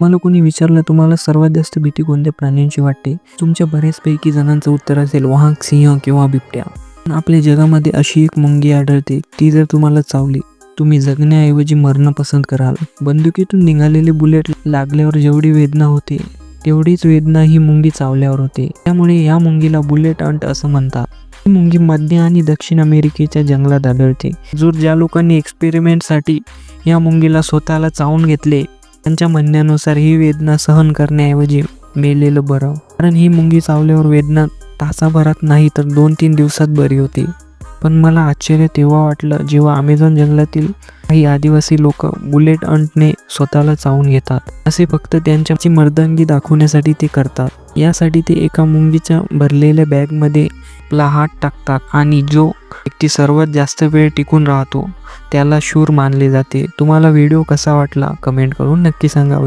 मला कोणी विचारलं तुम्हाला सर्वात जास्त भीती कोणत्या प्राण्यांची वाटते? तुमच्या बऱ्याचपैकी जणांचं उत्तर असेल वाहक सिंह किंवा बिबट्या. पण आपल्या जगामध्ये अशी एक मुंगी आढळते ती जर तुम्हाला चावली तुम्ही जगण्याऐवजी मरणं पसंत कराल. बंदुकीतून निघालेले बुलेट लागल्यावर जेवढी वेदना होते तेवढीच वेदना ही मुंगी चावल्यावर होते. त्यामुळे या मुंगीला बुलेट अंट असं म्हणतात. ही मुंगी मध्य आणि दक्षिण अमेरिकेच्या जंगलात आढळते. जर ज्या लोकांनी एक्सपेरिमेंटसाठी या मुंगीला स्वतःला चावून घेतले त्यांच्या म्हणण्यानुसार ही वेदना सहन करण्याऐवजी मेलेलं बरं. कारण ही मुंगी चावल्यावर वेदना तासाभरात नाही तर दोन तीन दिवसात बरी होती पण मला आश्चर्य तेव्हा वाटलं जेव्हा अमेझॉन जंगलातील काही आदिवासी लोक बुलेट अंटने स्वतःला चावून घेतात. असे फक्त त्यांच्याची मर्दंगी दाखवण्यासाठी ते करतात. यासाठी ते एका मुंगीच्या भरलेल्या बॅगमध्ये आपला हात टाकतात आणि जो व्यक्ती सर्वात जास्त वेळ टिकून राहतो त्याला शूर मानले जाते. तुम्हाला व्हिडिओ कसा वाटला कमेंट करून नक्की सांगा.